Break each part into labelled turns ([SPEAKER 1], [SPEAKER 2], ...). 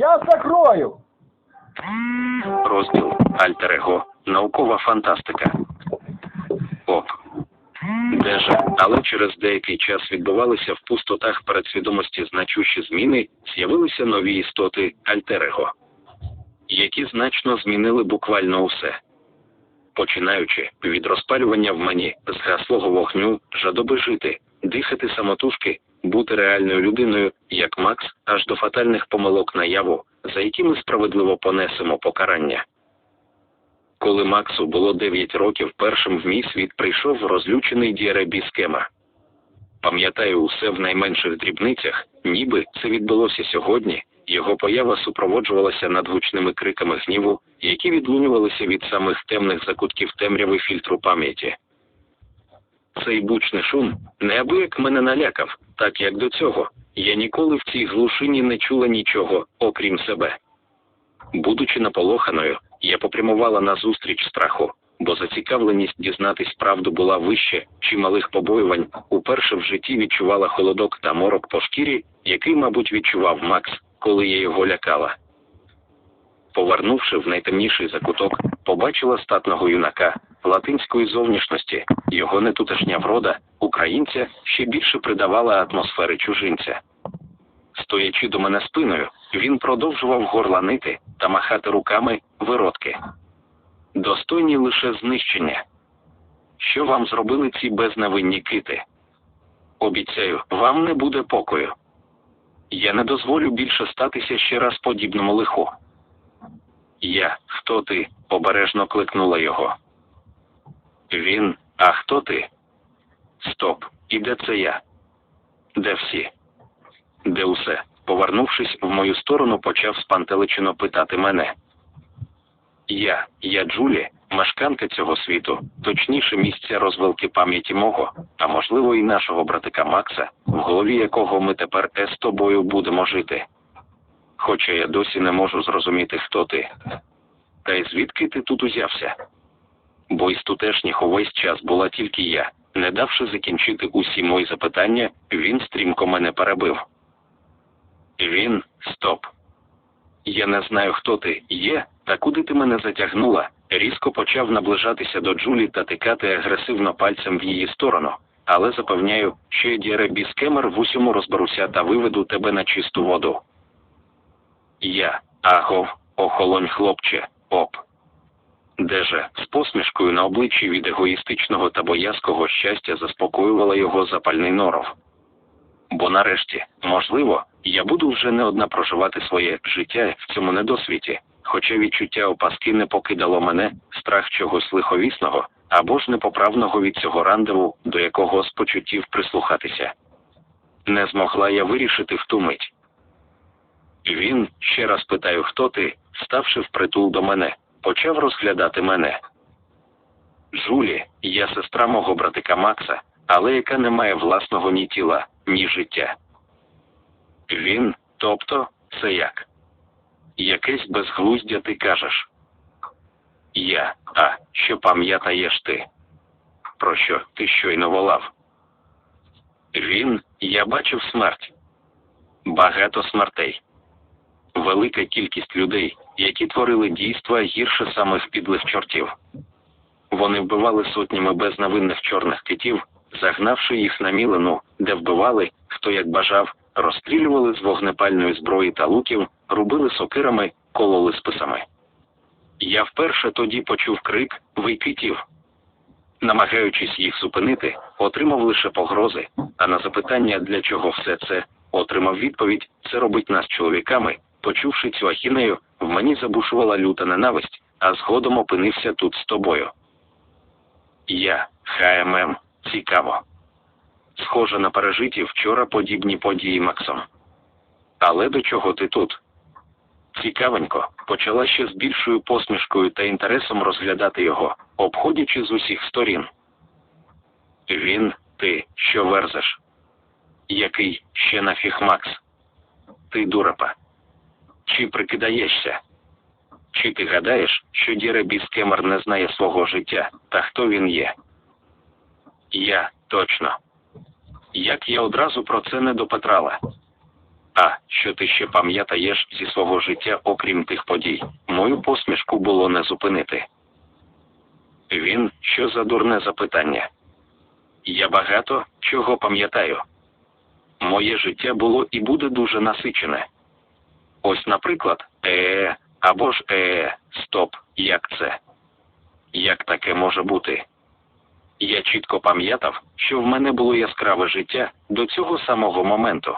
[SPEAKER 1] Щас закрою.
[SPEAKER 2] Розділ Альтер-Его. Наукова фантастика. Оп. Де же, але через деякий час відбувалися в пустотах передсвідомості значущі зміни, з'явилися нові істоти Альтер-Его, які значно змінили буквально усе. Починаючи від розпалювання в мені згаслого вогню, жадоби жити, дихати самотужки, бути реальною людиною, як Макс, аж до фатальних помилок наяву, за які ми справедливо понесемо покарання. Коли Максу було 9 років, першим в мій світ прийшов розлючений Діаребі Скема. Пам'ятаю усе в найменших дрібницях, ніби це відбулося сьогодні. Його поява супроводжувалася надгучними криками гніву, які відлунювалися від самих темних закутків темряви фільтру пам'яті. Цей бучний шум неабияк мене налякав, так як до цього. Я ніколи в цій глушині не чула нічого, окрім себе. Будучи наполоханою, я попрямувала назустріч страху, бо зацікавленість дізнатись правду була вище, чималих побоювань, уперше в житті відчувала холодок та морок по шкірі, який, мабуть, відчував Макс, коли я його лякала. Повернувши в найтемніший закуток, побачила статного юнака латинської зовнішності, його нетутешня врода, українця, ще більше придавала атмосфери чужинця. Стоячи до мене спиною, він продовжував горланити та махати руками виродки. Достойні лише знищення. Що вам зробили ці безневинні кити? Обіцяю, вам не буде покою. Я не дозволю більше статися ще раз подібному лиху. Я, хто ти? обережно кликнула його. Він, а хто ти? Стоп, і де це я? Де всі? Де усе? Повернувшись в мою сторону, почав спантеличено питати мене. Я, я Джулі, мешканка цього світу, точніше місця розвилки пам'яті мого, а можливо і нашого братика Макса, в голові якого ми тепер е з тобою будемо жити. Хоча я досі не можу зрозуміти, хто ти. Та й звідки ти тут узявся? Бо із тутешніх увесь час була тільки я. Не давши закінчити усі мої запитання, він стрімко мене перебив. Він стоп. Я не знаю, хто ти є, та куди ти мене затягнула. Різко почав наближатися до Джулі та тикати агресивно пальцем в її сторону. Але запевняю, що я Діаребі Скемер в усьому розберуся та виведу тебе на чисту воду. Я, агов, охолонь хлопче, оп. Де же, з посмішкою на обличчі від егоїстичного та боязкого щастя заспокоювала його запальний норов. Бо нарешті, можливо, я буду вже не одна проживати своє життя в цьому недосвіті, хоча відчуття опаски не покидало мене, страх чогось лиховісного або ж непоправного від цього рандеву, до якого з почуттів прислухатися. Не змогла я вирішити в ту мить. Він, ще раз питаю, хто ти, ставши впритул до мене, почав розглядати мене. Джулі, я сестра мого братика Макса, але яка не має власного ні тіла, ні життя. Він, тобто, це як? Якесь безглуздя ти кажеш. Я, а що пам'ятаєш ти? Про що ти щойно волав? Він, я бачив смерть. Багато смертей. Велика кількість людей, які творили дійства гірше самих підлих чортів. Вони вбивали сотнями безневинних чорних китів, загнавши їх на мілину, де вбивали, хто як бажав, розстрілювали з вогнепальної зброї та луків, рубили сокирами, кололи списами. Я вперше тоді почув крик «Вий китів!». Намагаючись їх зупинити, отримав лише погрози, а на запитання, для чого все це, отримав відповідь це робить нас чоловіками. Почувши цю ахінею, в мені забушувала люта ненависть, а згодом опинився тут з тобою. Я, ХММ, цікаво. Схоже на пережиті вчора подібні події Максом. Але до чого ти тут? Цікавенько, почала ще з більшою посмішкою та інтересом розглядати його, обходячи з усіх сторін. Він, ти, що верзеш? Який ще нафіг Макс? Ти дурепа. Чи прикидаєшся? Чи ти гадаєш, що Діребі Скемер не знає свого життя, та хто він є? Я точно. Як я одразу про це не допетрала. А що ти ще пам'ятаєш зі свого життя, окрім тих подій? Мою посмішку було не зупинити. Він що за дурне запитання? Я багато чого пам'ятаю. Моє життя було і буде дуже насичене. Ось, наприклад, е, або ж е, стоп, як це? Як таке може бути? Я чітко пам'ятав, що в мене було яскраве життя до цього самого моменту.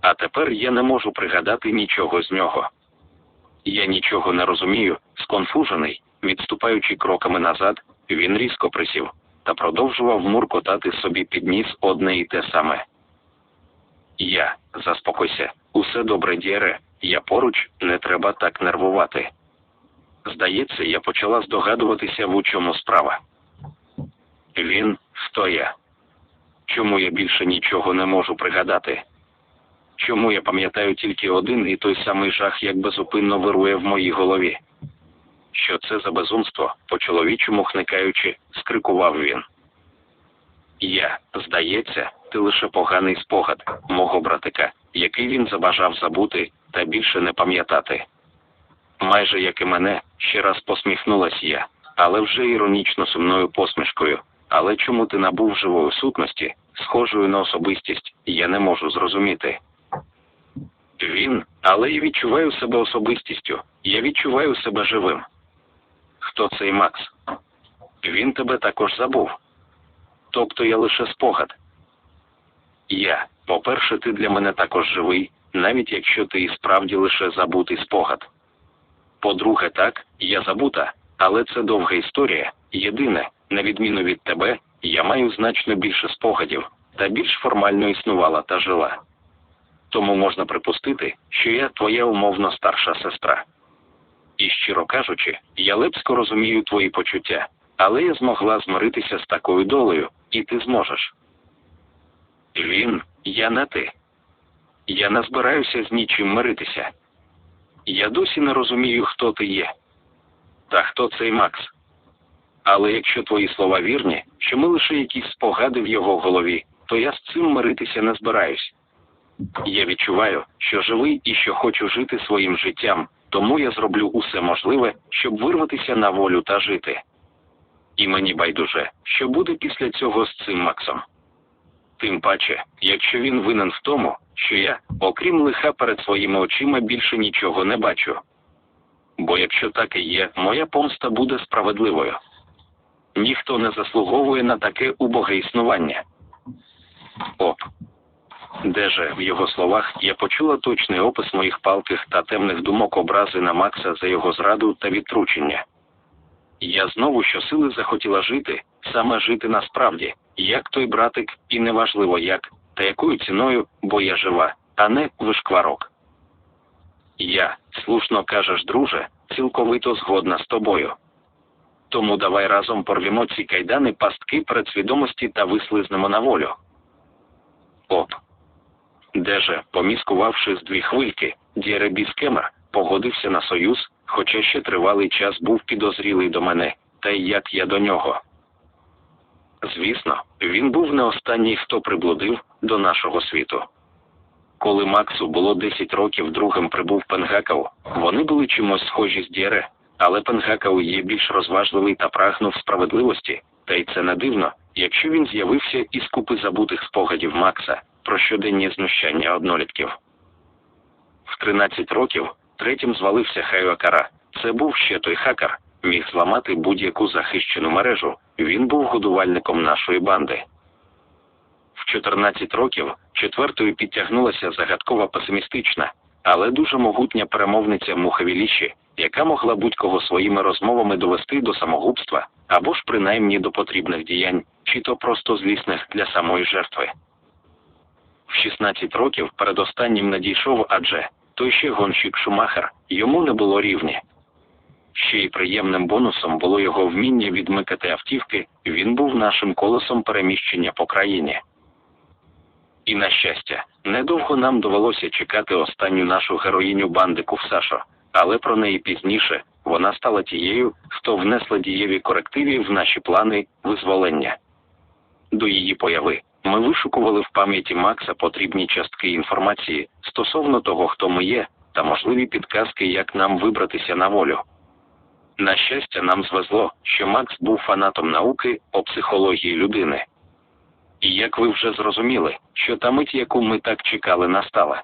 [SPEAKER 2] А тепер я не можу пригадати нічого з нього. Я нічого не розумію, сконфужений, відступаючи кроками назад, він різко присів та продовжував муркотати собі під ніс одне і те саме. Я, заспокойся, усе добре, Дєре, я поруч, не треба так нервувати. Здається, я почала здогадуватися, в чому справа. Він, хто я? Чому я більше нічого не можу пригадати? Чому я пам'ятаю тільки один і той самий жах, як безупинно вирує в моїй голові? Що це за безумство, по-чоловічому хникаючи, скрикував він. Я, здається, ти лише поганий спогад мого братика, який він забажав забути та більше не пам'ятати. Майже як і мене, ще раз посміхнулась я, але вже іронічно сумною посмішкою. Але чому ти набув живої сутності, схожою на особистість, я не можу зрозуміти. Він, але я відчуваю себе особистістю, я відчуваю себе живим. Хто цей Макс? Він тебе також забув. Тобто я лише спогад. Я, по-перше, ти для мене також живий, навіть якщо ти і справді лише забутий спогад. По-друге, так, я забута, але це довга історія. Єдине, на відміну від тебе, я маю значно більше спогадів, та більш формально існувала та жила. Тому можна припустити, що я твоя умовно старша сестра. І щиро кажучи, я лепсько розумію твої почуття, але я змогла змиритися з такою долею, і ти зможеш. Він, я не ти. Я не збираюся з нічим миритися. Я досі не розумію, хто ти є. Та хто цей Макс? Але якщо твої слова вірні, що ми лише якісь спогади в його голові, то я з цим миритися не збираюсь. Я відчуваю, що живий і що хочу жити своїм життям, тому я зроблю усе можливе, щоб вирватися на волю та жити. І мені байдуже, що буде після цього з цим Максом. Тим паче, якщо він винен в тому, що я, окрім лиха перед своїми очима, більше нічого не бачу. Бо якщо так і є, моя помста буде справедливою. Ніхто не заслуговує на таке убоге існування. Оп. Де же в його словах я почула точний опис моїх палких та темних думок образи на Макса за його зраду та відтручення. Я знову щосили захотіла жити, саме жити насправді, як той братик, і неважливо як, та якою ціною, бо я жива, а не вишкварок. Я, слушно кажеш, друже, цілковито згодна з тобою. Тому давай разом порвімо ці кайдани пастки перед свідомості та вислизнемо на волю. Оп. Де же, поміскувавши з дві хвильки, Дєребіс Кемер погодився на союз, хоча ще тривалий час був підозрілий до мене, та й як я до нього. Звісно, він був не останній, хто приблудив до нашого світу. Коли Максу було 10 років другим прибув Пенгакау, вони були чимось схожі з Дєре, але Пенгакау є більш розважливий та прагнув справедливості, та й це не дивно, якщо він з'явився із купи забутих спогадів Макса про щоденні знущання однолітків. В 13 років третім звалився Хайвакара. Це був ще той хакер, міг зламати будь-яку захищену мережу. Він був годувальником нашої банди. В 14 років четвертою підтягнулася загадкова песимістична, але дуже могутня перемовниця Мухавіліші, яка могла будь-кого своїми розмовами довести до самогубства або ж принаймні до потрібних діянь, чи то просто злісних для самої жертви. В 16 років передостаннім надійшов адже той ще гонщик Шумахер, йому не було рівні. Ще й приємним бонусом було його вміння відмикати автівки, він був нашим колесом переміщення по країні. І на щастя, недовго нам довелося чекати останню нашу героїню банди Кувсашо, але про неї пізніше вона стала тією, хто внесла дієві корективи в наші плани визволення. До її появи Ми вишукували в пам'яті Макса потрібні частки інформації стосовно того, хто ми є, та можливі підказки, як нам вибратися на волю. На щастя, нам звезло, що Макс був фанатом науки о психології людини. І як ви вже зрозуміли, що та мить, яку ми так чекали, настала.